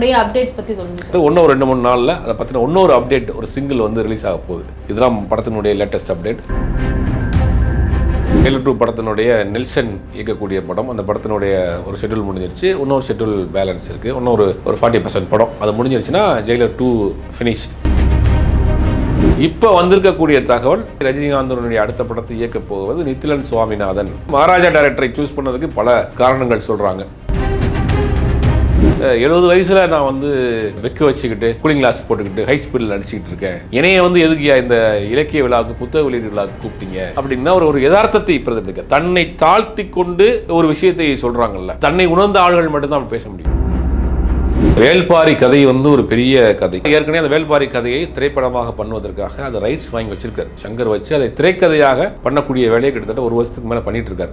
அதனுடைய அப்டேட்ஸ் பற்றி சொல்லுங்கள் சார் இன்னும் ரெண்டு மூணு நாளில் அதை பற்றின இன்னொரு அப்டேட் ஒரு சிங்கிள் வந்து ரிலீஸ் ஆக போகுது. இதுதான் படத்தினுடைய லேட்டஸ்ட் அப்டேட் ஏழு டூ படத்தினுடைய நெல்சன் இயக்கக்கூடிய படம். அந்த படத்தினுடைய ஒரு ஷெட்யூல் முடிஞ்சிருச்சு. இன்னொரு ஷெட்யூல் பேலன்ஸ் இருக்குது இன்னொரு ஒரு ஃபார்ட்டி பர்சன்ட் படம். அது முடிஞ்சிருச்சுன்னா ஜெயிலர் டூ ஃபினிஷ் இப்போ வந்திருக்கக்கூடிய தகவல் ரஜினிகாந்தனுடைய அடுத்த படத்தை இயக்க போவது நித்திலன் சுவாமிநாதன். மகாராஜா டைரக்டரை சூஸ் பண்ணதுக்கு பல காரணங்கள் சொல்கிறாங்க எழுபது வயசுல நான் வந்து வெக்க வச்சுக்கிட்டு கூலிங் கிளாஸ் போட்டுக்கிட்டு ஹை ஸ்பீடில் நடிச்சுக்கிட்டு இருக்கேன். என்னைய வந்து எதுக்கியா இந்த இலக்கிய விழாவுக்கு புத்தக வெளியீடு விழாவுக்கு கூப்பிட்டீங்க? அப்படின்னா ஒரு ஒரு யதார்த்தத்தை பிரதிபலிக்க தன்னை தாழ்த்தி கொண்டு ஒரு விஷயத்தை சொல்றாங்கல்ல. தன்னை உணர்ந்த ஆள்கள் மட்டும்தான் அப்படி பேச முடியும். வேல்பாரி கதை வந்து ஒரு பெரிய கதை. ஏற்கனவே அந்த வேல்பாரி கதையை திரைப்படமாக பண்ணுவதற்காக அதை ரைட்ஸ் வாங்கி வச்சிருக்காரு. சங்கர் வச்சு அதை திரைக்கதையாக பண்ணக்கூடிய வேலையை கிட்டத்தட்ட ஒரு வருஷத்துக்கு மேலே பண்ணிட்டு இருக்காரு.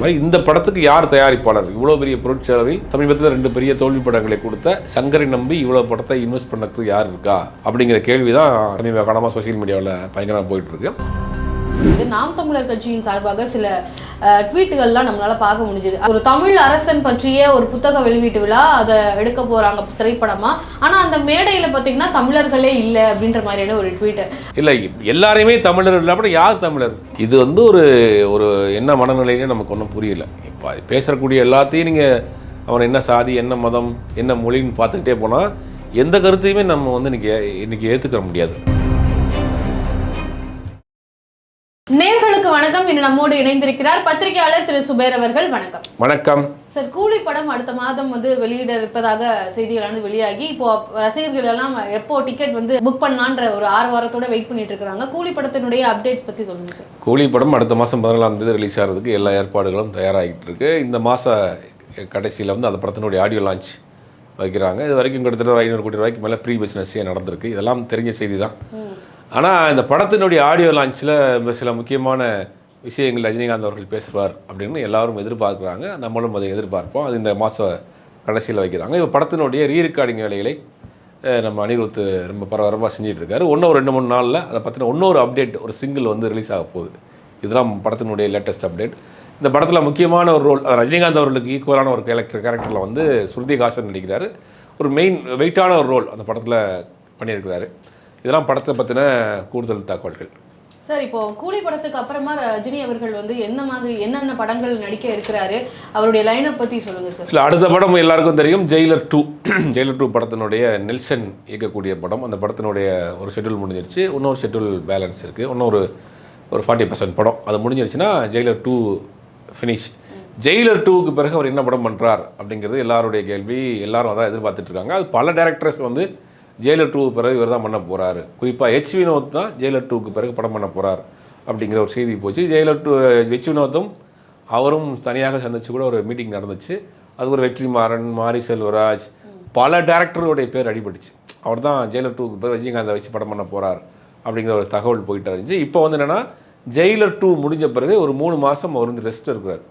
மாதிரி இந்த படத்துக்கு யார் தயாரிப்பாளர்? இவ்வளோ பெரிய பொருட்செலவில் சமீபத்தில் ரெண்டு பெரிய தோல்வி படங்களை கொடுத்த சங்கரை நம்பி இவ்வளோ படத்தை இன்வெஸ்ட் பண்ணக்கு யார் இருக்கா? அப்படிங்கிற கேள்வி தான் சமீப காலமாக சோசியல் மீடியாவில் பயங்கரமாக போயிட்டு இருக்கு. இது நாம் தமிழர் கட்சியின் சார்பாக சில ட்வீட்டுகள்லாம் நம்மளால் பார்க்க முடிஞ்சது. ஒரு தமிழ் அரசன் பற்றிய ஒரு புத்தக வெளியீட்டு விழா அதை எடுக்க போகிறாங்க திரைப்படமாக ஆனால் அந்த மேடையில் பார்த்தீங்கன்னா தமிழர்களே இல்லை அப்படின்ற மாதிரியான ஒரு ட்வீட்டு இல்லை எல்லாரையுமே தமிழர் இல்லாமல் யார் தமிழர்? இது வந்து ஒரு ஒரு என்ன மனநிலைன்னு நமக்கு ஒன்றும் புரியல. இப்போ பேசக்கூடிய எல்லாத்தையும் நீங்கள் அவன் என்ன சாதி என்ன மதம் என்ன மொழின்னு பார்த்துக்கிட்டே போனால் எந்த கருத்தையுமே நம்ம வந்து இன்னைக்கு இன்றைக்கி ஏற்றுக்கிற முடியாது. நேர்களுக்கு வணக்கம். இன்று நம்மோடு இணைந்திருக்கிறார் பத்திரிகையாளர் திரு சுபேர் அவர்கள். வணக்கம். வணக்கம். சார் கூலி படம் அடுத்த மாதம் வந்து வெளியிட இருப்பதாக செய்திகளானது வெளியாகி இப்போ ரசிகர்கள் எல்லாம் எப்போ டிக்கெட் வந்து புக் பண்ணலான்ற ஒரு ஆறு வாரத்தோட வெயிட் பண்ணிட்டு இருக்காங்க. கூலி படத்தினுடைய அப்டேட்ஸ் பத்தி சொல்லுங்க சார். கூலி படம் அடுத்த மாதம் பதினேழாம் தேதி ரிலீஸ் ஆகிறதுக்கு எல்லா ஏற்பாடுகளும் தயாராகிட்டு இருக்கு. இந்த மாத கடைசியில் வந்து அந்த படத்தினுடைய ஆடியோ லான்ச் வைக்கிறாங்க. இது வரைக்கும் கிட்டத்தட்ட ஐநூறு கோடி ரூபாய்க்கு மேலே ப்ரீ பிஸ்னஸே நடந்திருக்கு. இதெல்லாம் தெரிஞ்ச செய்தி தான் ஆனால் இந்த படத்தினுடைய ஆடியோ லான்ச்சில் சில முக்கியமான விஷயங்கள் ரஜினிகாந்த் அவர்கள் பேசுவார் அப்படின்னு எல்லாரும் எதிர்பார்க்குறாங்க. நம்மளும் அதை எதிர்பார்ப்போம். அது இந்த மாத கடைசியில் வைக்கிறாங்க. இப்போ படத்தினுடைய ரீ ரெக்கார்டிங் வேலைகளை நம்ம அனிருத் ரொம்ப பரபரப்பாக செஞ்சுட்டு இருக்காரு இன்னும் ரெண்டு மூணு நாளில் அதை பற்றின இன்னொரு அப்டேட் ஒரு சிங்கிள் வந்து ரிலீஸ் ஆக போகுது. இதெல்லாம் படத்தினுடைய லேட்டஸ்ட் அப்டேட் இந்த படத்தில் முக்கியமான ஒரு ரோல் ரஜினிகாந்த் அவர்களுக்கு ஈக்குவலான ஒரு கேரக்டர் கேரக்டரில் வந்து ஸ்ருதி ஹாசன் நடிக்கிறாரு. ஒரு மெயின் வெயிட்டான ஒரு ரோல் அந்த படத்தில் பண்ணியிருக்கிறாரு. இதெல்லாம் படத்தை பற்றின கூடுதல் தகவல்கள். சார் இப்போ கூலி படத்துக்கு அப்புறமா ரஜினி அவர்கள் வந்து என்ன மாதிரி என்னென்ன படங்கள் நடிக்க இருக்கிறாரு அவருடைய லைனப் பத்தி சொல்லுங்க சார். இல்லை அடுத்த படம் எல்லாருக்கும் தெரியும் ஜெயிலர் டூ ஜெயிலர் டூ படத்தினுடைய நெல்சன் இயக்கக்கூடிய படம். அந்த படத்தினுடைய ஒரு ஷெட்யூல் முடிஞ்சிருச்சு. இன்னொரு ஷெட்யூல் பேலன்ஸ் இருக்குது இன்னொரு ஒரு ஃபார்ட்டி பர்சன்ட் படம். அது முடிஞ்சிருச்சுன்னா ஜெயிலர் டூ ஃபினிஷ் ஜெயிலர் டூக்கு பிறகு அவர் என்ன படம் பண்ணுறார் அப்படிங்கிறது எல்லாருடைய கேள்வி. எல்லாரும் அதான் எதிர்பார்த்துட்டு இருக்காங்க. அது பல டேரக்டர்ஸ் வந்து ஜெயிலர் டூ பிறகு இவர் தான் பண்ண போகிறாரு குறிப்பாக ஹெச் வினோத் தான் ஜெயிலர் டூக்கு பிறகு படம் பண்ண போகிறார் அப்படிங்கிற ஒரு செய்தி போச்சு. ஜெயிலர் டூ ஹெச் வினோத்தும் அவரும் தனியாக சந்திச்சு கூட ஒரு மீட்டிங் நடந்துச்சு. அது ஒரு வெற்றி மாறன் மாரி செல்வராஜ் பல டேரக்டர்களுடைய பேர் அடிபட்டுச்சு. அவர் தான் ஜெயிலர் டூக்கு பேர் ரஜினிகாந்தை வச்சு படம் பண்ண போகிறார் அப்படிங்கிற ஒரு தகவல் போயிட்டு இருந்துச்சு. இப்போ வந்து என்னென்னா ஜெயிலர் டூ முடிஞ்ச பிறகு ஒரு மூணு மாதம் அவர் வந்து ரெஸ்ட் இருக்கிறார்.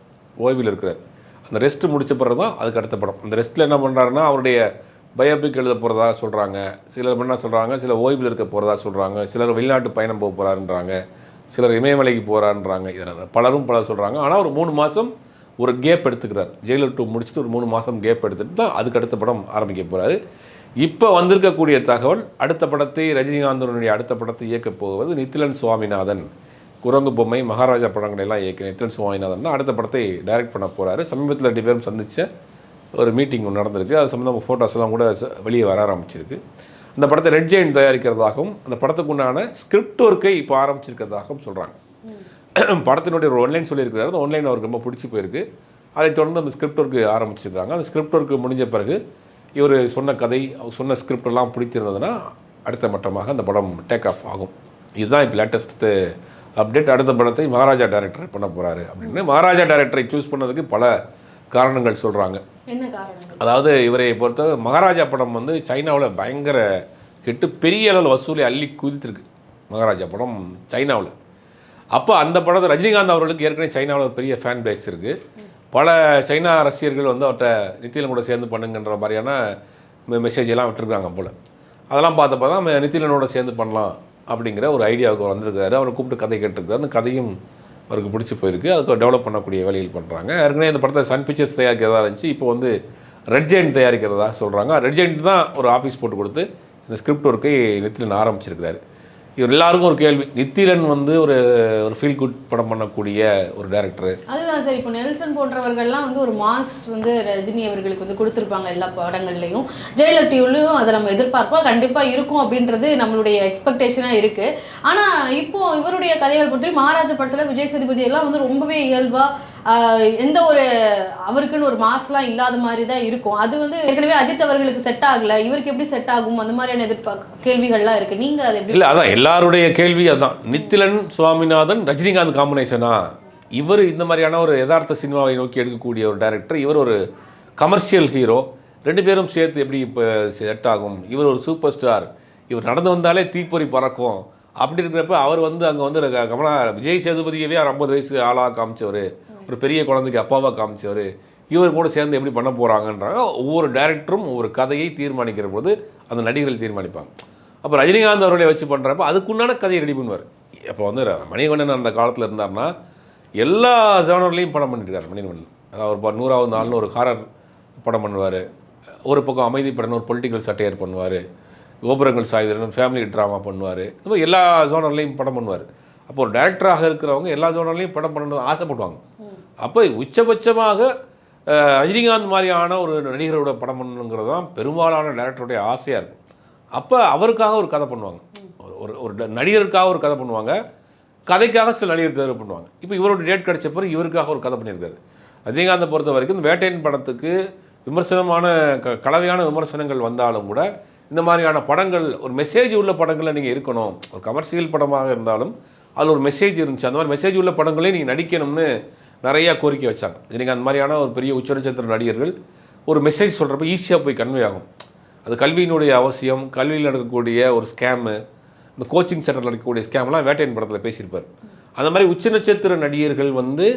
ஓய்வில் இருக்கிறார். அந்த ரெஸ்ட் முடித்த பிறகு தான் அதுக்கு அடுத்த படம். அந்த ரெஸ்ட்டில் என்ன பண்ணுறாருன்னா அவருடைய பயோபிக் எழுத போகிறதா சொல்கிறாங்க சிலர் என்ன சொல்கிறாங்க சில ஓய்வில் இருக்க போகிறதா சொல்கிறாங்க சிலர் வெளிநாட்டு பயணம் போக போகிறாருன்றாங்க சிலர் இமயமலைக்கு போகிறான்றாங்க இதில் பலரும் பலர் சொல்கிறாங்க ஆனால் ஒரு மூணு மாதம் ஒரு கேப் எடுத்துக்கிறார். ஜெயிலர் டூ முடிச்சுட்டு ஒரு மூணு மாதம் கேப் எடுத்துட்டு தான் அதுக்கு அடுத்த படம் ஆரம்பிக்க போகிறாரு இப்போ வந்திருக்கக்கூடிய தகவல் அடுத்த படத்தை ரஜினிகாந்தனுடைய அடுத்த படத்தை இயக்கப் போவது நித்திலன் சுவாமிநாதன். குரங்கு பொம்மை மகாராஜா படங்களை எல்லாம் இயக்க நித்திலன் சுவாமிநாதன் தான் அடுத்த படத்தை டைரக்ட் பண்ண போகிறாரு சமீபத்தில் ரெண்டு பேரும் சந்தித்த ஒரு மீட்டிங் ஒன்று நடந்திருக்கு. அது சம்மந்தமாக ஃபோட்டோஸ் எல்லாம் கூட வெளியே வர ஆரம்பிச்சிருக்கு. அந்த படத்தை ரெட் ஜெயின் தயாரிக்கிறதாகவும் அந்த படத்துக்கு உண்டான ஸ்கிரிப்ட் ஒர்க்கை இப்போ ஆரம்பிச்சிருக்கிறதாகவும் சொல்கிறாங்க படத்தினுடைய ஒரு ஒன்லைன் சொல்லியிருக்கிறாரு. அந்த ஒன்லைன் அவருக்கு ரொம்ப பிடிச்சி போயிருக்கு. அதை தொடர்ந்து அந்த ஸ்கிரிப்ட் ஒர்க்கு ஆரம்பிச்சிருக்காங்க அந்த ஸ்கிரிப்ட் ஒர்க்கு முடிஞ்ச பிறகு இவர் சொன்ன கதை அவர் சொன்ன ஸ்கிரிப்ட் எல்லாம் பிடிச்சிருந்ததுன்னா அடுத்த மட்டமாக அந்த படம் டேக் ஆஃப் ஆகும். இதுதான் இப்போ லேட்டஸ்ட்டு அப்டேட் அடுத்த படத்தை மகாராஜா டைரக்டர் பண்ண போகிறாரு அப்படின்னு. மகாராஜா டைரக்டரை சூஸ் பண்ணதுக்கு பல காரணங்கள் சொல்கிறாங்க அதாவது இவரை பொறுத்த மகாராஜா படம் வந்து சைனாவில் பயங்கர கெட்டு பெரிய அளவில் வசூலை அள்ளி குதித்திருக்கு. மகாராஜா படம் சைனாவில். அப்போ அந்த படத்தை ரஜினிகாந்த் அவர்களுக்கு ஏற்கனவே சைனாவில் பெரிய ஃபேன் பேஸ் இருக்குது பல சைனா ரசிகர்கள் வந்து அவர்கிட்ட நித்திலன் கூட சேர்ந்து பண்ணுங்கன்ற மாதிரியான மெசேஜ் எல்லாம் விட்டுருக்காங்க போல். அதெல்லாம் பார்த்தப்ப தான் நித்திலனோட சேர்ந்து பண்ணலாம் அப்படிங்கிற ஒரு ஐடியாவுக்கு வந்திருக்காரு. அவரை கூப்பிட்டு கதை கேட்டிருக்காரு. அந்த கதையும் அவருக்கு பிடிச்சி போயிருக்கு. அதுக்கு டெவலப் பண்ணக்கூடிய வேலைகள் பண்ணுறாங்க ஏற்கனவே இந்த படத்தை சன் பிக்சர்ஸ் தயாரிக்கிறதா இருந்துச்சு. இப்போ வந்து ரெட் ஜெயின் தயாரிக்கிறதா சொல்கிறாங்க ரெட் ஜெயின்ட் தான் ஒரு ஆஃபீஸ் போட்டு கொடுத்து இந்த ஸ்கிரிப்ட் ஒர்க்கை நித்திலன் ஆரம்பிச்சிருக்கிறாரு. இவர் எல்லாருக்கும் ஒரு கேள்வி. நித்திரன் வந்து ஒரு ஒரு ஃபீல் குட் படம் பண்ணக்கூடிய ஒரு டேரக்டர் அதுதான் சார். இப்போ நெல்சன் போன்றவர்கள்லாம் வந்து ஒரு மாஸ் வந்து ரஜினி அவர்களுக்கு வந்து கொடுத்துருப்பாங்க எல்லா படங்கள்லையும். ஜெயிலர் டிவிலையும் அதை நம்ம எதிர்பார்ப்போம். கண்டிப்பாக இருக்கும் அப்படின்றது நம்மளுடைய எக்ஸ்பெக்டேஷனாக இருக்குது ஆனால் இப்போது இவருடைய கதைகள் பொறுத்தவரை மகாராஜா படத்தில் விஜய் சதுபதி எல்லாம் வந்து ரொம்பவே இயல்பாக எந்த ஒரு அவருக்குன்னு ஒரு மாஸ்லாம் இல்லாத மாதிரி தான் இருக்கும். அது வந்து ஏற்கனவே அஜித் அவர்களுக்கு செட் ஆகல. இவருக்கு எப்படி செட் ஆகும்? அந்த மாதிரியான எதிர்பார்க்க கேள்விகள்லாம் இருக்குது நீங்கள் அதை எப்படி இல்லை அதான் எல்லாருடைய கேள்வி அதுதான் நித்திலன் சுவாமிநாதன் ரஜினிகாந்த் காம்பினேஷனா இவர் இந்த மாதிரியான ஒரு யதார்த்த சினிமாவை நோக்கி எடுக்கக்கூடிய ஒரு டைரக்டர் இவர் ஒரு கமர்ஷியல் ஹீரோ ரெண்டு பேரும் சேர்த்து எப்படி இப்போ செட் ஆகும்? இவர் ஒரு சூப்பர் ஸ்டார் இவர் நடந்து வந்தாலே தீப்பொறி பறக்கும். அப்படி இருக்கிறப்ப அவர் வந்து அங்கே வந்து கமலா விஜய் சேதுபதியவே அவர் ஐம்பது வயசு ஆளாக காமிச்சவர். ஒரு பெரிய குழந்தைக்கு அப்பாவாக காமிச்சவர் இவர் கூட சேர்ந்து எப்படி பண்ண போகிறாங்கன்றாங்க ஒவ்வொரு டேரக்டரும் ஒவ்வொரு கதையை தீர்மானிக்கிற போது அந்த நடிகர்கள் தீர்மானிப்பாங்க. அப்போ ரஜினிகாந்த் அவர்களை வச்சு பண்ணுறப்ப அதுக்குண்டான கதையை ரெடி பண்ணுவார். இப்போ வந்து மணிகண்டன் அந்த காலத்தில் இருந்தார்னா எல்லா ஜானர்லேயும் படம் பண்ணியிருக்காரு மணிகண்டன். அதாவது ஒரு நூறாவது நாள்னு ஒரு ஹாரர் படம் பண்ணுவார். ஒரு பக்கம் அமைதி படம் ஒரு பொலிட்டிக்கல் சட்டையர் பண்ணுவார். கோபுரங்கள் சாயுதரன் ஃபேமிலி ட்ராமா பண்ணுவார். இந்த மாதிரி எல்லா ஜோனர்லேயும் படம் பண்ணுவார். அப்போ ஒரு டேரக்டராக இருக்கிறவங்க எல்லா ஜோனர்லேயும் படம் பண்ணணும்னு ஆசைப்படுவாங்க. அப்போ உச்சபட்சமாக ரஜினிகாந்த் மாதிரியான ஒரு நடிகரோட படம் பண்ணணுங்கிறது தான் பெரும்பாலான டேரக்டருடைய ஆசையாக இருக்கும். அப்போ அவருக்காக ஒரு கதை பண்ணுவாங்க. ஒரு- ஒரு ஒரு நடிகருக்காக ஒரு கதை பண்ணுவாங்க. கதைக்காக சில நடிகர் தேர்வு பண்ணுவாங்க. இப்போ இவரோட டேட் கிடைச்ச பிறகு இவருக்காக ஒரு கதை பண்ணியிருக்காரு. ரஜினிகாந்தை பொறுத்த வரைக்கும் இந்த வேட்டையன் படத்துக்கு விமர்சனமான க கலவையான விமர்சனங்கள் வந்தாலும் கூட இந்த மாதிரியான படங்கள் ஒரு மெசேஜ் உள்ள படங்களில் நீங்கள் இருக்கணும். ஒரு கமர்ஷியல் படமாக இருந்தாலும் அதில் ஒரு மெசேஜ் இருந்துச்சு. அந்த மாதிரி மெசேஜ் உள்ள படங்களே நீங்கள் நடிக்கணும்னு நிறையா கோரிக்கை வச்சாங்க. எனக்கு அந்த மாதிரியான ஒரு பெரிய உச்சநட்சத்திர நடிகர்கள் ஒரு மெசேஜ் சொல்கிறப்ப ஈஸியாக போய் கன்வே ஆகும். அது கல்வியினுடைய அவசியம் கல்வியில் நடக்கக்கூடிய ஒரு ஸ்கேமு இந்த கோச்சிங் சென்டரில் நடக்கக்கூடிய ஸ்கேம்லாம் வேட்டையன் படத்தில் பேசியிருப்பார். அந்த மாதிரி உச்சநட்சத்திர நடிகர்கள் வந்து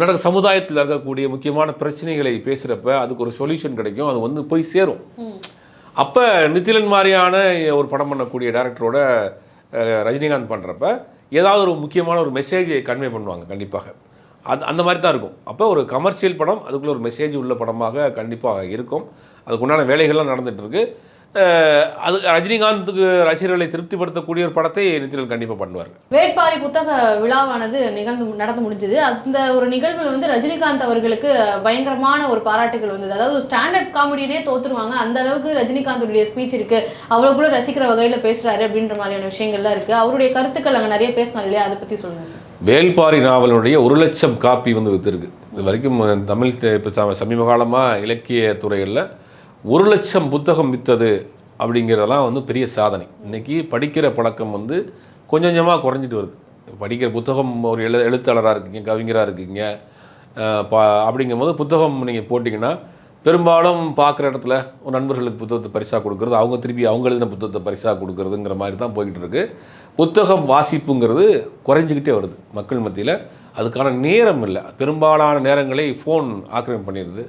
நடக்க சமுதாயத்தில் இருக்கக்கூடிய முக்கியமான பிரச்சனைகளை பேசுகிறப்ப அதுக்கு ஒரு சொல்யூஷன் கிடைக்கும். அது வந்து போய் சேரும். அப்போ நித்திலன் மாதிரியான ஒரு படம் பண்ணக்கூடிய டேரக்டரோட ரஜினிகாந்த் பண்ணுறப்ப ஏதாவது ஒரு முக்கியமான ஒரு மெசேஜை கன்வே பண்ணுவாங்க கண்டிப்பாக. அது அந்த மாதிரி தான் இருக்கும். அப்போ ஒரு கமர்ஷியல் படம் அதுக்குள்ளே ஒரு மெசேஜ் உள்ள படமாக கண்டிப்பாக இருக்கும். அதுக்குண்டான வேலைகள்லாம் நடந்துகிட்டு இருக்குது அது ரஜினிகாந்துக்கு ரசிகர்களை திருப்திப்படுத்தக்கூடிய ஒரு படத்தை நித்திலன் கண்டிப்பாக பண்ணுவார். வேட்பாரி புத்தக விழாவானது நிகழ்ந்து நடந்து முடிஞ்சது. அந்த ஒரு நிகழ்வில் வந்து ரஜினிகாந்த் அவர்களுக்கு பயங்கரமான ஒரு பாராட்டுகள் வந்தது. அதாவது ஸ்டாண்டர்ட் காமெடினே தோத்துருவாங்க. அந்த அளவுக்கு ரஜினிகாந்தோடைய ஸ்பீச் இருக்கு. அவ்வளோக்குள்ள ரசிக்கிற வகையில பேசுறாரு அப்படின்ற மாதிரியான விஷயங்கள்லாம் இருக்கு. அவருடைய கருத்துக்கள் அங்க நிறைய பேசினார் இல்லையா? அதை பத்தி சொல்லுங்க சார். வேல்பாரி நாவலுடைய ஒரு லட்சம் காப்பி வந்து விற்றுருக்கு இது வரைக்கும் தமிழ் இப்ப சம- சமீப காலமாக இலக்கிய துறைகளில் ஒரு லட்சம் புத்தகம் விற்றது அப்படிங்கிறதெல்லாம் வந்து பெரிய சாதனை. இன்றைக்கி படிக்கிற பழக்கம் வந்து கொஞ்சம் கொஞ்சமாக குறைஞ்சிட்டு வருது. படிக்கிற புத்தகம் ஒரு எழு எழுத்தாளராக இருக்கீங்க கவிஞராக இருக்கீங்க அஹ் பா அப்படிங்கும்போது புத்தகம் நீங்கள் போட்டிங்கன்னா பெரும்பாலும் பார்க்குற இடத்துல ஒரு நண்பர்களுக்கு புத்தகத்தை பரிசாக கொடுக்குறது அவங்க திருப்பி அவங்க எழுதின புத்தகத்தை பரிசாக கொடுக்குறதுங்கிற மாதிரி தான் போய்கிட்டு இருக்குது புத்தகம் வாசிப்புங்கிறது குறைஞ்சிக்கிட்டே வருது. மக்கள் மத்தியில் அதுக்கான நேரம் இல்லை. பெரும்பாலான நேரங்களை ஃபோன் ஆக்கிரமிப்பு பண்ணிடுது.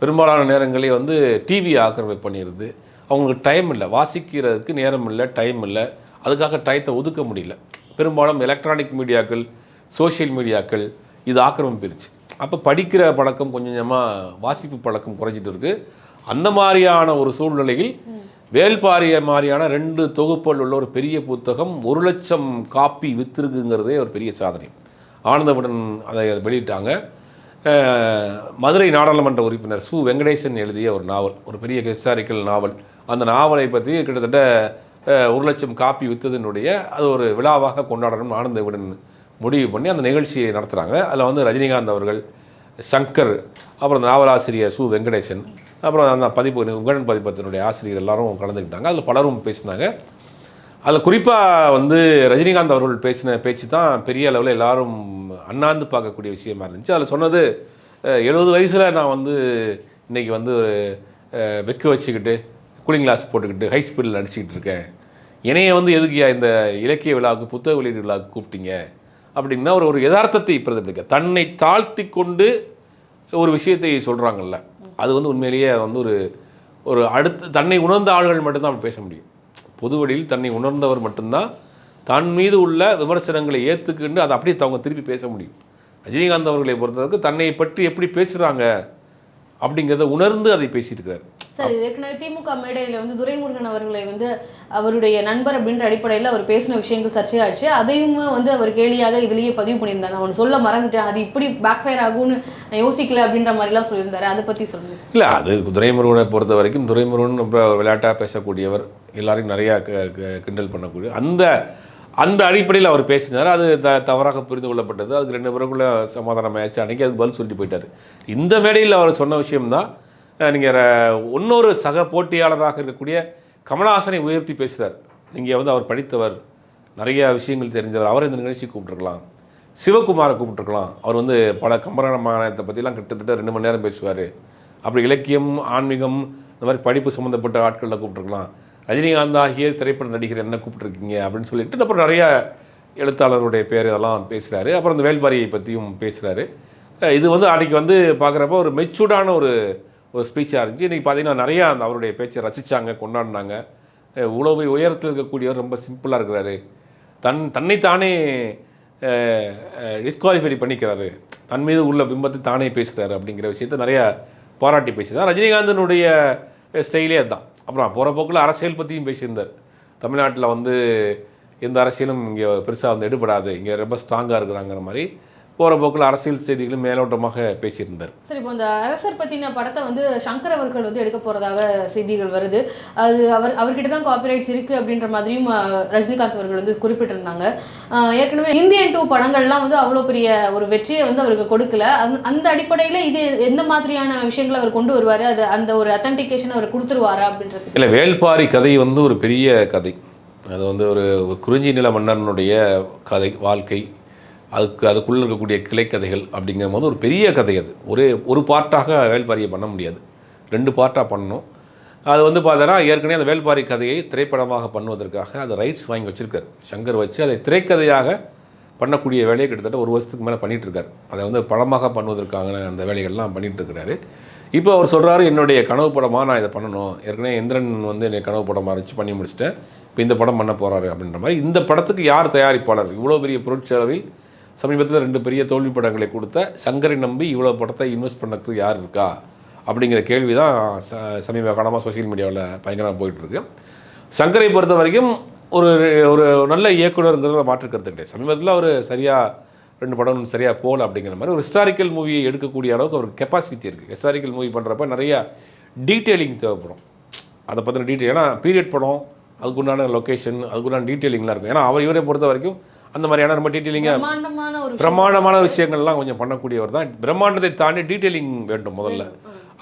பெரும்பாலான நேரங்களே வந்து டிவி ஆக்கிரமிப்பு பண்ணிடுது அவங்களுக்கு டைம் இல்லை. வாசிக்கிறதுக்கு நேரம் இல்லை டைம் இல்லை. அதுக்காக டயத்தை ஒதுக்க முடியல. பெரும்பாலும் எலக்ட்ரானிக் மீடியாக்கள் சோஷியல் மீடியாக்கள் இது ஆக்கிரமிப்பிருச்சு. அப்போ படிக்கிற பழக்கம் கொஞ்சம் கொஞ்சமாக வாசிப்பு பழக்கம் குறைஞ்சிட்டு இருக்குது அந்த மாதிரியான ஒரு சூழ்நிலையில் வேல்பாரிய மாதிரியான ரெண்டு தொகுப்புகள் உள்ள ஒரு பெரிய புத்தகம் ஒரு லட்சம் காப்பி விற்றுருக்குங்கிறதே ஒரு பெரிய சாதனை. ஆனந்தவுடன் அதை வெளியிட்டாங்க. மதுரை நாடாளுமன்ற உறுப்பினர் சு. வெங்கடேசன் எழுதிய ஒரு நாவல் ஒரு பெரிய ஹிஸ்டாரிக்கல் நாவல். அந்த நாவலை பற்றி கிட்டத்தட்ட ஒரு லட்சம் காப்பி விற்றதனுடைய அது ஒரு விழாவாக கொண்டாடணும் ஆனந்தவுடன் முடிவு பண்ணி அந்த நிகழ்ச்சியை நடத்துகிறாங்க அதில் வந்து ரஜினிகாந்த் அவர்கள் சங்கர் அப்புறம் நாவலாசிரியர் சு. வெங்கடேசன் அப்புறம் அந்த பதிப்பு உகடன் பதிப்பத்தினுடைய ஆசிரியர் எல்லாரும் கலந்துக்கிட்டாங்க. அதில் பலரும் பேசினாங்க. அதில் குறிப்பாக வந்து ரஜினிகாந்த் அவர்கள் பேசின பேச்சு தான் பெரிய அளவில் எல்லாரும் அண்ணாந்து பார்க்கக்கூடிய விஷயமா இருந்துச்சு. அதில் சொன்னது எழுபது வயசில் நான் வந்து இன்னைக்கு வந்து வெக்க வச்சுக்கிட்டு கூலிங் கிளாஸ் போட்டுக்கிட்டு ஹை ஸ்பீடில் நடிச்சுக்கிட்டு இருக்கேன். என்னைய வந்து எதுக்கு இந்த இலக்கிய விழாவுக்கு புத்தக வெளியீடு விழாவுக்கு கூப்பிட்டீங்க? அப்படின்னா ஒரு ஒரு யதார்த்தத்தை பிரதிபலிக்க தன்னை தாழ்த்தி கொண்டு ஒரு விஷயத்தை சொல்கிறாங்கல்ல அது வந்து உண்மையிலேயே வந்து ஒரு ஒரு அடுத்து தன்னை உணர்ந்த ஆள்கள் மட்டும்தான் அப்படி பேச முடியும். பொது வழியில் தன்னை உணர்ந்தவர் மட்டும்தான் தன் மீது உள்ள விமர்சனங்களை ஏற்றுக்கிண்டு அதை அப்படியே அவங்க திருப்பி பேச முடியும். ரஜினிகாந்த் அவர்களை பொறுத்தவரைக்கும் தன்னை பற்றி எப்படி பேசுகிறாங்க அப்படிங்கிறத உணர்ந்து அதை பேசியிருக்கிறார். சார் ஏற்கனவே திமுக மேடையில் வந்து துரைமுருகன் அவர்களை வந்து அவருடைய நண்பர் அப்படின்ற அடிப்படையில் அவர் பேசின விஷயங்கள் சர்ச்சையாச்சு. அதையும் வந்து அவர் கேலியாக இதுலயே பதிவு பண்ணியிருந்தாரு. அவன் சொல்ல மறந்துட்டேன். அது இப்படி பேக் ஃபயர் ஆகும்னு நான் யோசிக்கல அப்படின்ற மாதிரிலாம் சொல்லியிருந்தாரு. அதை பற்றி சொல்லுங்க சார். இல்லை அது துரைமுருகனை பொறுத்த வரைக்கும் துரைமுருகன் ரொம்ப விளையாட்டாக பேசக்கூடியவர். எல்லாரையும் நிறையா க- க- கிண்டல் பண்ணக்கூடிய அந்த அந்த அடிப்படையில் அவர் பேசினார். அது த தவறாக புரிந்து கொள்ளப்பட்டது. அதுக்கு ரெண்டு பேருக்குள்ள சமாதானம் ஆயிடுச்சு. அன்றைக்கி அதுக்கு பதில் சொல்லிட்டு போயிட்டார். இந்த மேடையில் அவர் சொன்ன விஷயம்தான் நீங்கள் இன்னொரு சக போட்டியாளராக இருக்கக்கூடிய கமலஹாசனை உயர்த்தி பேசுகிறார் நீங்கள் வந்து அவர் படித்தவர் நிறைய விஷயங்கள் தெரிஞ்சவர். அவரை இந்த நிகழ்ச்சி கூப்பிட்டுருக்கலாம். சிவகுமாரை கூப்பிட்டுருக்கலாம். அவர் வந்து பல கம்பராமாயணத்தை பற்றிலாம் கிட்டத்தட்ட ரெண்டு மணி நேரம் பேசுவார். அப்படி இலக்கியம் ஆன்மீகம் இந்த மாதிரி படிப்பு சம்மந்தப்பட்ட ஆட்களில் கூப்பிட்டுருக்கலாம். ரஜினிகாந்த் ஆகிய திரைப்பட நடிகர் என்ன கூப்பிட்டுருக்கீங்க அப்படின்னு சொல்லிட்டு அப்புறம் நிறைய எழுத்தாளருடைய பேர் இதெல்லாம் பேசுகிறாரு அப்புறம் இந்த வேல்பாரியை பற்றியும் பேசுகிறாரு இது வந்து அன்றைக்கி வந்து பார்க்குறப்ப ஒரு மெச்சூர்டான ஒரு ஒரு ஸ்பீச்சாக இருந்துச்சு. இன்றைக்கி பார்த்தீங்கன்னா நிறையா அந்த அவருடைய பேச்சை ரசித்தாங்க கொண்டாடினாங்க. உழவு உயரத்தில் இருக்கக்கூடியவர் ரொம்ப சிம்பிளாக இருக்கிறாரு. தன் தன்னைத்தானே டிஸ்குவாலிஃபை பண்ணிக்கிறாரு. தன் மீது உள்ள பிம்பத்தை தானே பேசுகிறாரு அப்படிங்கிற விஷயத்த நிறைய பாராட்டி பேசினார். ரஜினிகாந்தனுடைய ஸ்டைலே அதுதான். அப்புறம் போகிற போக்கில் அரசியல் பற்றியும் பேசியிருந்தார். தமிழ்நாட்டில் வந்து எந்த அரசியலும் இங்கே பெருசாக வந்து எடுபடாது. இங்கே ரொம்ப ஸ்ட்ராங்காக இருக்கிறாங்கிற மாதிரி போகிற போக்கில் அரசியல் செய்திகளும் மேலோட்டமாக பேசியிருந்தார். சரி இப்போ இந்த அரசர் பற்றின படத்தை வந்து சங்கர் அவர்கள் வந்து எடுக்க போகிறதாக செய்திகள் வருது. அது அவர் அவர்கிட்ட தான் காப்பிரைட்ஸ் இருக்குது அப்படின்ற மாதிரியும் ரஜினிகாந்த் அவர்கள் வந்து குறிப்பிட்டிருந்தாங்க. ஏற்கனவே இந்தியன் டூ படங்கள்லாம் வந்து அவ்வளோ பெரிய ஒரு வெற்றியை வந்து அவருக்கு கொடுக்கல. அந்த அந்த அடிப்படையில் இது எந்த மாதிரியான விஷயங்களை அவர் கொண்டு வருவார்? அது அந்த ஒரு அத்தன்டிகேஷன் அவர் கொடுத்துருவாரா அப்படின்றது. இல்லை வேள்பாரி கதை வந்து ஒரு பெரிய கதை. அது வந்து ஒரு குறிஞ்சி நில மன்னனுடைய கதை வாழ்க்கை. அதுக்கு அதுக்குள்ளே இருக்கக்கூடிய கிளைக்கதைகள் அப்படிங்கிற போது ஒரு பெரிய கதை அது. ஒரே ஒரு பார்ட்டாக வேள்பாரியை பண்ண முடியாது. ரெண்டு பார்ட்டாக பண்ணணும். அது வந்து பார்த்தோன்னா ஏற்கனவே அந்த வேள்பாரி கதையை திரைப்படமாக பண்ணுவதற்காக அது ரைட்ஸ் வாங்கி வச்சிருக்காரு. சங்கர் வச்சு அதை திரைக்கதையாக பண்ணக்கூடிய வேலையை கிட்டத்தட்ட ஒரு வருஷத்துக்கு மேலே பண்ணிகிட்ருக்கார் அதை வந்து படமாக பண்ணுவதற்கான அந்த வேலைகள்லாம் பண்ணிகிட்ருக்கிறாரு இப்போ அவர் சொல்கிறாரு என்னுடைய கனவு படமாக நான் இதை பண்ணணும். ஏற்கனவே இந்திரன் வந்து என்னை கனவு படமாக இருந்துச்சு பண்ணி முடிச்சிட்டேன். இப்போ இந்த படம் பண்ண போகிறாரு அப்படின்ற மாதிரி இந்த படத்துக்கு யார் தயாரிப்பாளர்? இவ்வளோ பெரிய பொருட்செலவில் சமீபத்தில் ரெண்டு பெரிய தோல்வி படங்களை கொடுத்த சங்கரை நம்பி இவ்வளோ படத்தை இன்வெஸ்ட் பண்ணக்கு யார் இருக்கா? அப்படிங்கிற கேள்வி தான் ச சமீப காலமாக சோஷியல் மீடியாவில் பயங்கரமாக போயிட்டுருக்கு. சங்கரை பொறுத்த வரைக்கும் ஒரு ஒரு நல்ல இயக்குனருங்கிறத மாற்றுக்கிறது கிடையாது. சமீபத்தில் அவர் சரியாக ரெண்டு படம் சரியாக போகல அப்படிங்கிற மாதிரி ஒரு ஹிஸ்டாரிக்கல் மூவியை எடுக்கக்கூடிய அளவுக்கு அவருக்கு கெப்பாசிட்டி இருக்குது ஹிஸ்டாரிக்கல் மூவி பண்ணுறப்ப நிறையா டீட்டெயிலிங் தேவைப்படும். அதை பற்றின டீட்டெயில் ஏன்னா பீரியட் படம் அதுக்குண்டான லொக்கேஷன் அதுக்குண்டான டீட்டெயிலிங்லாம் இருக்கும். ஏன்னா அவர் இவரை பொறுத்த வரைக்கும் அந்த மாதிரியான ரொம்ப டீட்டெயிலிங்காக பிரம்மாண்டமான விஷயங்கள்லாம் கொஞ்சம் பண்ணக்கூடியவர் தான். பிரம்மாண்டத்தை தாண்டி டீட்டெயிலிங் வேண்டும் முதல்ல.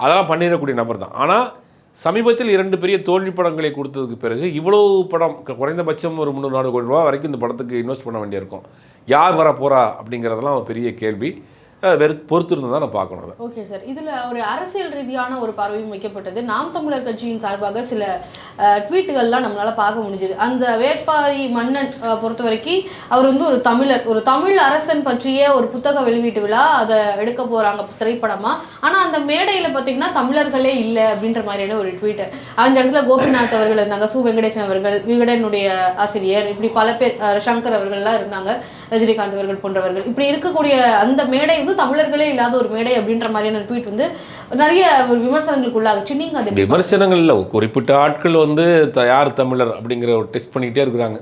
அதெல்லாம் பண்ணிடக்கூடிய நபர் தான். ஆனால் சமீபத்தில் இரண்டு பெரிய தோல்வி படங்களை கொடுத்ததுக்கு பிறகு இவ்வளவு படம் குறைந்தபட்சம் ஒரு முந்நூறு நாலு கோடி ரூபா வரைக்கும் இந்த படத்துக்கு இன்வெஸ்ட் பண்ண வேண்டியிருக்கும். யார் வர போகிறா அப்படிங்கிறதெல்லாம் ஒரு பெரிய கேள்வி. அஹ் பொறுத்திருந்து தான் நான் பார்க்கணும் அதை. ஓகே சார் இதில் ஒரு அரசியல் ரீதியான ஒரு பார்வையும் வைக்கப்பட்டது. நாம் தமிழர் கட்சியின் சார்பாக சில ட்வீட்டுகள்லாம் நம்மளால் பார்க்க முடிஞ்சது. அந்த வேட்பாரி மன்னன் பொறுத்த வரைக்கும் அவர் வந்து ஒரு தமிழர். ஒரு தமிழ் அரசன் பற்றிய ஒரு புத்தக வெளியீட்டு விழா. அதை எடுக்க போகிறாங்க திரைப்படமாக ஆனால் அந்த மேடையில் பார்த்தீங்கன்னா தமிழர்களே இல்லை அப்படின்ற மாதிரியான ஒரு ட்வீட்டு அந்த இடத்துல கோபிநாத் அவர்கள் இருந்தாங்க சு. வெங்கடேசன் அவர்கள் விகடனுடைய ஆசிரியர் இப்படி பல பேர் சங்கர் அவர்கள்லாம் இருந்தாங்க. ரஜினிகாந்த் அவர்கள் போன்றவர்கள். இப்படி இருக்கக்கூடிய அந்த மேடை வந்து தமிழர்களே இல்லாத ஒரு மேடை அப்படின்ற மாதிரியான ட்வீட் வந்து நிறைய ஒரு விமர்சனங்களுக்கு உள்ளாகுச்சு. நீங்க அதை எப்படி விமர்சனங்கள் இல்லை. குறிப்பிட்ட ஆட்கள் வந்து யார் தமிழர் அப்படிங்கிற ஒரு டெஸ்ட் பண்ணிக்கிட்டே இருக்கிறாங்க.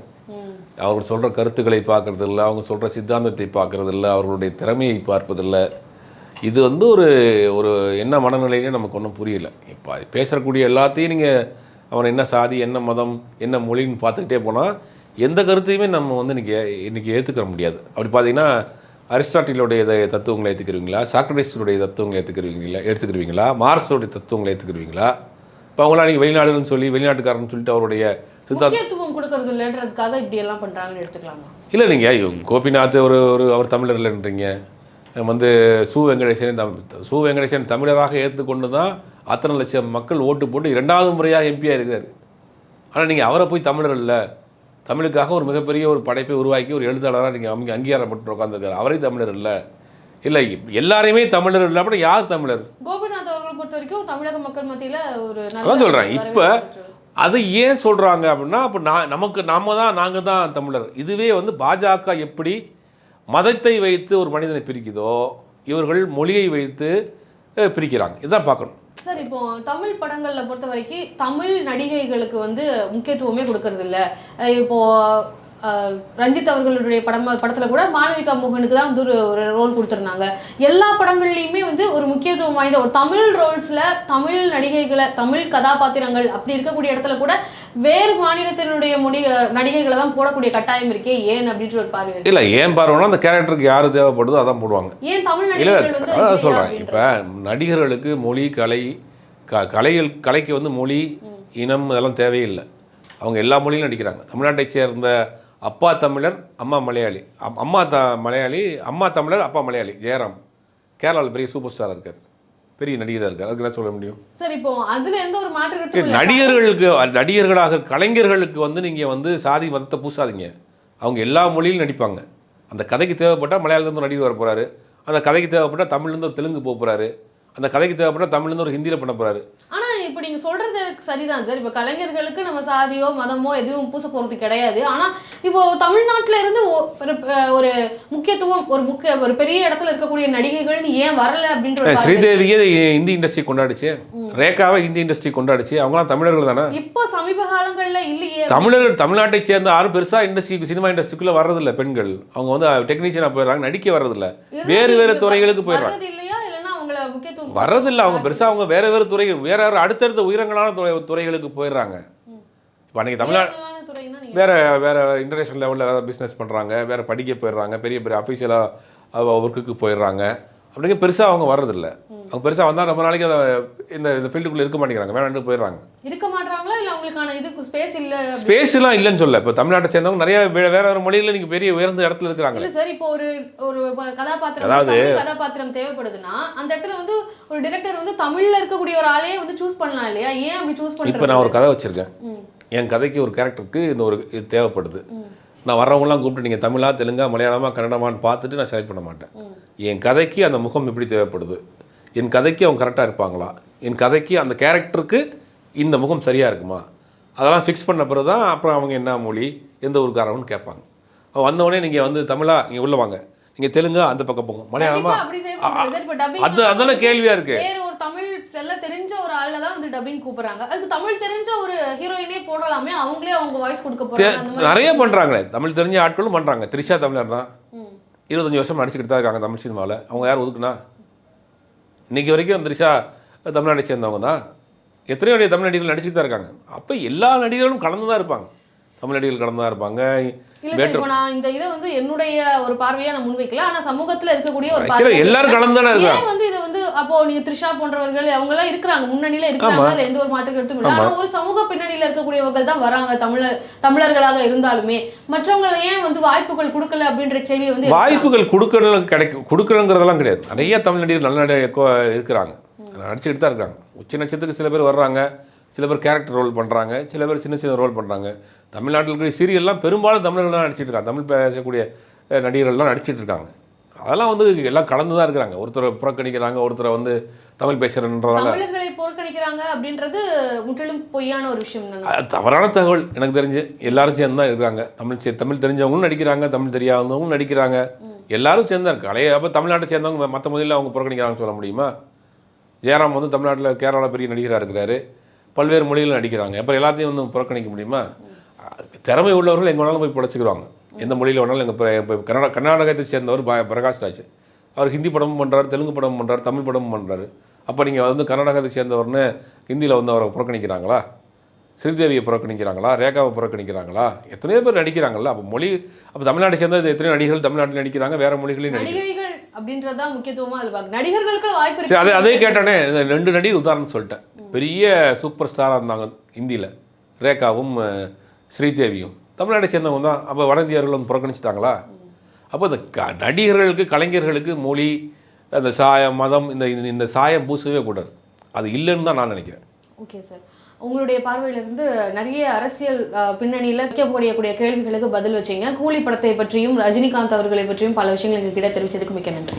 அவங்க சொல்கிற கருத்துக்களை பார்க்கறது இல்ல. அவங்க சொல்கிற சித்தாந்தத்தை பார்க்கறது இல்ல. அவர்களுடைய திறமையை பார்ப்பதில்ல இது வந்து ஒரு ஒரு என்ன மனநிலைன்னு நமக்கு ஒன்றும் புரியல. இப்போ பேசக்கூடிய எல்லாத்தையும் நீங்கள் அவன் என்ன சாதி என்ன மதம் என்ன மொழின்னு பார்த்துக்கிட்டே போனால் எந்த கருத்தையுமே நம்ம வந்து இன்றைக்கி இன்றைக்கி ஏற்றுக்கிற முடியாது. அப்படி பார்த்தீங்கன்னா அரிஸ்டாட்டிலுடைய இத- தத்துவங்களை ஏற்றுக்கிறீங்களா சாக்ரடிஸ்டுடைய தத்துவங்களை ஏற்றுக்கிறீங்களா எடுத்துக்கிருவீங்களா மார்க்ஸோடைய தத்துவங்களை ஏற்றுக்கிருவீங்களா இப்போ அவங்களாம் நீங்கள் வெளிநாடுன்னு சொல்லி வெளிநாட்டுக்காரன்னு சொல்லிட்டு அவருடைய சித்தாந்த முக்கியத்துவம் கொடுக்கறது இல்லைன்றதுக்காக இப்படி எல்லாம் பண்றாங்கன்னு எடுத்துக்கலாமா? இல்லை நீங்கள் கோபிநாத் ஒரு ஒரு அவர் தமிழர் இல்லைன்றீங்க. வந்து சு வெங்கடேசன் தம் சு வெங்கடேசன் தமிழராக ஏற்றுக்கொண்டு தான் அத்தனை லட்சம் மக்கள் ஓட்டு போட்டு இரண்டாவது முறையாக எம்பியாக இருக்கார் ஆனால் நீங்கள் அவரை போய் தமிழர் இல்லை. தமிழுக்காக ஒரு மிகப்பெரிய ஒரு படைப்பை உருவாக்கி ஒரு எழுத்தாளராக நீங்கள் அங்கே அங்கீகாரப்பட்டு உட்காந்துருக்காரு அவரே தமிழர் இல்லை. இல்லை எல்லாரையுமே தமிழர் இல்லை. அப்படின்னா யார் தமிழர்? கோபிநாத் அவர்களை பொறுத்த வரைக்கும் தமிழக மக்கள் மத்தியில ஒரு அதான் சொல்றேன். இப்ப பெற்று- அதை ஏன் சொல்கிறாங்க அப்படின்னா அப்போ நான் நமக்கு நாம தான் நாங்கள் தான் தமிழர். இதுவே வந்து பாஜக எப்படி மதத்தை வைத்து ஒரு மனிதனை பிரிக்குதோ இவர்கள் மொழியை வைத்து பிரிக்கிறாங்க. இதுதான் பார்க்கணும். சார் இப்போ தமிழ் படங்களில் பொறுத்த வரைக்கும் தமிழ் நடிகைகளுக்கு வந்து முக்கியத்துவமே கொடுக்கறது இப்போது இப்போ ரஞ்சித் அவர்களுடைய படம் படத்துல கூட மாளவிகா மோகனுக்கு தான் வந்து ஒரு ஒரு ரோல் கொடுத்துருந்தாங்க. எல்லா படங்கள்லையுமே வந்து ஒரு முக்கியத்துவம் வாய்ந்த ஒரு தமிழ் ரோல்ஸ்ல தமிழ் நடிகைகளை தமிழ் கதாபாத்திரங்கள் அப்படி இருக்கக்கூடிய இடத்துல கூட வேறு மாநிலத்தினுடைய அஹ், நடிகைகளை தான் போடக்கூடிய கட்டாயம் இருக்கே ஏன் அப்படின்ற ஒரு பார்வை. இல்லை ஏன் பார்வனா அந்த கேரக்டருக்கு யார் தேவைப்படுதோ அதான் போடுவாங்க. ஏன் தமிழ் இல்லையா சொல்கிறேன் இப்போ நடிகர்களுக்கு மொழி கலை க கலைகள் கலைக்கு வந்து மொழி இனம் இதெல்லாம் தேவையில்லை. அவங்க எல்லா மொழியிலும் நடிக்கிறாங்க. தமிழ்நாட்டை சேர்ந்த அப்பா தமிழர் அம்மா மலையாளி. அம்- அம்மா த மலையாளி அம்மா தமிழர் அப்பா மலையாளி. ஜெயராம். கேரளாவில் பெரிய சூப்பர் ஸ்டாராக இருக்கார். பெரிய நடிகராக இருக்கார். அதுக்கு என்ன சொல்ல முடியும்? சார் இப்போ அதுல எந்த ஒரு மாற்று. நடிகர்களுக்கு நடிகர்களாக கலைஞர்களுக்கு வந்து நீங்கள் வந்து சாதி மதத்தை பூசாதீங்க. அவங்க எல்லா மொழியிலும் நடிப்பாங்க. அந்த கதைக்கு தேவைப்பட்டால் மலையாளத்துலேருந்து ஒரு நடிகர் வர போகிறாரு அந்த கதைக்கு தேவைப்பட்டால் தமிழ்லேருந்து ஒரு தெலுங்கு போக போகிறாரு அந்த கதைக்கு தேவைப்பட்டால் தமிழ்லேருந்து ஒரு ஹிந்தியில் பண்ண போகிறாரு இப்போ நீங்க சொல்றது சரிதான் சார். இப்போ கலைஞர்களுக்கு நம்ம சாதியோ மதமோ எதுவும் பூச போறது கிடையாது. ஆனா இப்போ தமிழ்நாட்டுல இருந்து ஒரு முக்கியத்துவம் ஒரு முக்கிய ஒரு பெரிய இடத்துல இருக்கக்கூடிய நடிகைகள்னு ஏன் வரல அப்படின்ற. ஸ்ரீதேவியே இந்தி இண்டஸ்ட்ரி கொண்டாடிச்சு. ரேகாவை இந்தி இண்டஸ்ட்ரி கொண்டாடிச்சு. அவங்களாம் தமிழர்கள் தானே? இப்போ சமீப காலங்கள்ல இல்லையே. தமிழர்கள் தமிழ்நாட்டை சேர்ந்த யாரும் பெருசாக இண்டஸ்ட்ரி சினிமா இண்டஸ்ட்ரிக்குள்ளே வர்றதில்ல பெண்கள். அவங்க வந்து டெக்னீஷியனாக போயிடுறாங்க நடிக்க வர்றதில்ல. வேறு வேறு துறைகளுக்கு போயிடுறாங்க வர்றது இல்லையா இல்லைன்னா அவங்கள முக்கியத்துவம் வர்றதில்ல. அவங்க பெருசாக அவங்க வேற வேறு துறை வேற வேறு அடுத்தடுத்த உயரங்களான துறை துறைகளுக்கு போயிடுறாங்க. இப்போ அன்றைக்கி தமிழ்நாடு வேற வேற இன்டர்நேஷனல் லெவலில் வேறு பிஸ்னஸ் பண்ணுறாங்க வேற படிக்க போயிடுறாங்க பெரிய பெரிய அஃபீஷியலாக ஒர்க்குக்கு போயிடுறாங்க. அப்படிங்க பெருசாக அவங்க வர்றதில்ல. அவங்க பெருசாக வந்தால் ரொம்ப நாளைக்கு அதை இந்த இந்த ஃபீல்டுக்குள்ளே இருக்க மாட்டேங்கிறாங்க. வேணாண்டு போயிடுறாங்க. இருக்க மாட்டாங்களா இல்ல அவங்களுக்கான இதுக்கு ஸ்பேஸ் இல்ல? ஸ்பேஸ்லாம் இல்லைன்னு சொல்ல இப்போ தமிழ்நாட்டை சேர்ந்தவங்க நிறைய வேற வேறு மொழியில் நீங்கள் பெரிய உயர்ந்த இடத்துல இருக்கிறாங்க. இல்ல சார் இப்போ ஒரு ஒரு கதாபாத்திரம் அதாவது- கதாபாத்திரம் தேவைப்படுதுன்னா அந்த இடத்துல வந்து ஒரு டிரெக்டர் வந்து தமிழ்ல இருக்கக்கூடிய ஒரு ஆளையே வந்து சூஸ் பண்ணலாம் இல்லையா? ஏன் அப்படி சூஸ் இப்போ பண்றது நான் ஒரு கதை வச்சுருக்கேன். என் கதைக்கு ஒரு கேரக்டருக்கு இந்த ஒரு இது தேவைப்படுது. நான் வர்றவங்களாம் கூப்பிட்டு நீங்கள் தமிழா தெலுங்கா மலையாளமா கன்னடமான்னு பார்த்துட்டு நான் செலக்ட் பண்ண மாட்டேன். என் கதைக்கு அந்த முகம் எப்படி தேவைப்படுது? என் கதைக்கு அவங்க கரெக்டாக இருப்பாங்களா? என் கதைக்கு அந்த கேரக்டருக்கு இந்த முகம் சரியாக இருக்குமா? அதெல்லாம் ஃபிக்ஸ் பண்ண பிறகு தான் அப்புறம் அவங்க என்ன மொழி எந்த ஊருக்காரவன்னு கேட்பாங்க. வந்தவொடனே நீங்கள் வந்து தமிழா நீங்கள் உள்ள வாங்க. நீங்கள் தெலுங்கா அந்த பக்கம் போங்க மலையாளமா? அது அதெல்லாம் கேள்வியாக இருக்குது வேற ஒரு தமிழ் எல்லாம் தெரிஞ்ச ஒரு ஆள்ல தான் வந்து டப்பிங் கூப்பிடுறாங்க. அதுக்கு தமிழ் தெரிஞ்ச ஒரு ஹீரோயினே போடலாமே அவங்களே அவங்க வாய்ஸ் கொடுக்க போறாங்க நிறைய பண்ணுறாங்களே தமிழ் தெரிஞ்ச ஆட்களும் பண்ணுறாங்க த்ரிஷா தமிழர் தான். இருபத்தஞ்சி வருஷம் நடிச்சுக்கிட்டு தான் இருக்காங்க தமிழ் சினிமாவில். அவங்க யார் ஒதுக்குனா? இன்னைக்கு வரைக்கும் த்ரிஷா தமிழ்நாட்டை சேர்ந்தவங்க தான். எத்தனையோ தமிழ் நடிகர்கள் நடிச்சுட்டு தான் இருக்காங்க. அப்போ எல்லா நடிகர்களும் கலந்து தான் இருப்பாங்க. தமிழ் நடிகர்கள் கலந்து தான் இருப்பாங்க. இல்ல சார் இப்போ நான் இந்த இதை வந்து என்னுடைய ஒரு பார்வையா நான் முன்வைக்கல. ஆனா சமூகத்துல இருக்கக்கூடிய ஒரு பார்வை எல்லாரும் கலந்து தானே இருக்காங்க? ஏன் வந்து இது வந்து அப்போ நீங்க த்ரிஷா போன்றவர்கள் அவங்க எல்லாம் இருக்கிறாங்க. முன்னணியில இருக்கிறாங்க. அதுல எந்த ஒரு மாற்று கருத்தும் இல்லை. ஆனா ஒரு சமூக பின்னணியில இருக்கக்கூடியவர்கள் தான் வராங்க. தமிழர் தமிழர்களாக இருந்தாலுமே. மற்றவங்க ஏன் வந்து வாய்ப்புகள் கொடுக்கல அப்படின்ற கேள்வி வந்து வாய்ப்புகள் கொடுக்கணும் கிடைக்கும் கொடுக்கணுங்கிறதெல்லாம் கிடையாது. நிறைய தமிழ் நடிகர் நல்ல நடிகர் இருக்கிறாங்க. நடிச்சுக்கிட்டு தான் இருக்காங்க உச்ச நட்சத்திரத்துக்கு சில பேர் வர்றாங்க. சில பேர் கேரக்டர் ரோல் பண்ணுறாங்க சில பேர் சின்ன சின்ன ரோல் பண்ணுறாங்க தமிழ்நாட்டில் இருக்கிற சீரியல்லாம் பெரும்பாலும் தமிழர்கள் தான் நடிச்சிட்டு இருக்காங்க. தமிழ் பேசக்கூடிய நடிகர்கள்லாம் நடிச்சிட்டு இருக்காங்க. அதெல்லாம் வந்து எல்லாம் கலந்து தான் இருக்கிறாங்க. ஒருத்தரை புறக்கணிக்கிறாங்க ஒருத்தரை வந்து தமிழ் பேசுகிறன்றதால தமிழர்களை புறக்கணிக்கிறாங்க அப்படின்றது முற்றிலும் பொய்யான ஒரு விஷயம் தவறான தகவல் எனக்கு தெரிஞ்சு. எல்லாரும் சேர்ந்து தான் இருக்காங்க. தமிழ் சே- தமிழ் தெரிஞ்சவங்களும் நடிக்கிறாங்க தமிழ் தெரியாதவங்களும் நடிக்கிறாங்க. எல்லாரும் சேர்ந்து தான் அப்போ தமிழ்நாட்டை சேர்ந்தவங்க மற்ற முதல்ல அவங்க புறக்கணிக்கிறாங்கன்னு சொல்ல முடியுமா? ஜெயராம் வந்து தமிழ்நாட்டில் கேரளா பெரிய நடிகராக இருக்கிறாரு. பல்வேறு மொழிகள் நடிக்கிறாங்க. அப்புறம் எல்லாத்தையும் வந்து புறக்கணிக்க முடியுமா? திறமை உள்ளவர்கள் எங்கே வேணாலும் போய் பிழைச்சிக்கிறாங்க எந்த மொழியில் வேணாலும் எங்கள் இப்போ கர்நாடக கர்நாடகத்தை சேர்ந்தவர் ப- பிரகாஷ் ராஜ். அவர் ஹிந்தி படமும் பண்ணுறாரு தெலுங்கு படமும் பண்ணுறாரு தமிழ் படமும் பண்ணுறாரு அப்போ நீங்கள் வந்து கர்நாடகத்தை சேர்ந்தவர்னு ஹிந்தியில் வந்து அவரை புறக்கணிக்கிறாங்களா? ஸ்ரீதேவியை புறக்கணிக்கிறாங்களா? ரேகாவை புறக்கணிக்கிறாங்களா? எத்தனையோ பேர் நடிக்கிறாங்கல்ல. அப்போ மொழி அப்போ தமிழ்நாட்டை சேர்ந்த எத்தனையோ நடிகர்கள் தமிழ்நாட்டில் நடிக்கிறாங்க வேற மொழிகளையும் நடிக்கிறாங்க. நடிகைகள் அப்படின்றதுதான் முக்கியத்துவமா அது பாக்கு நடிகர்களுக்கு வாய்ப்பு சரி அதே அதே கேட்டோன்னே இந்த ரெண்டு நடிகர் உதாரணம் சொல்லிட்டேன். பெரிய சூப்பர் ஸ்டாராக இருந்தாங்க ஹிந்தியில் ரேகாவும் ஸ்ரீதேவியும். தமிழ்நாட்டை சேர்ந்தவங்க தான். அப்போ வட இந்தியர்கள் வந்து புறக்கணிச்சிட்டாங்களா? அப்போ இந்த க நடிகர்களுக்கு கலைஞர்களுக்கு மொழி அந்த சாயம் மதம் இந்த- இந்த சாயம் பூசவே கூடாது. அது இல்லைன்னு தான் நான் நினைக்கிறேன். ஓகே சார் உங்களுடைய பார்வையிலிருந்து நிறைய அரசியல் பின்னணியில் கேட்கக்கூடிய கேள்விகளுக்கு பதில் வச்சீங்க. கூலி படத்தை பற்றியும் ரஜினிகாந்த் அவர்களை பற்றியும் பல விஷயங்கள் எங்ககிட்ட தெரிவித்ததுக்கு மிக்க நன்றி.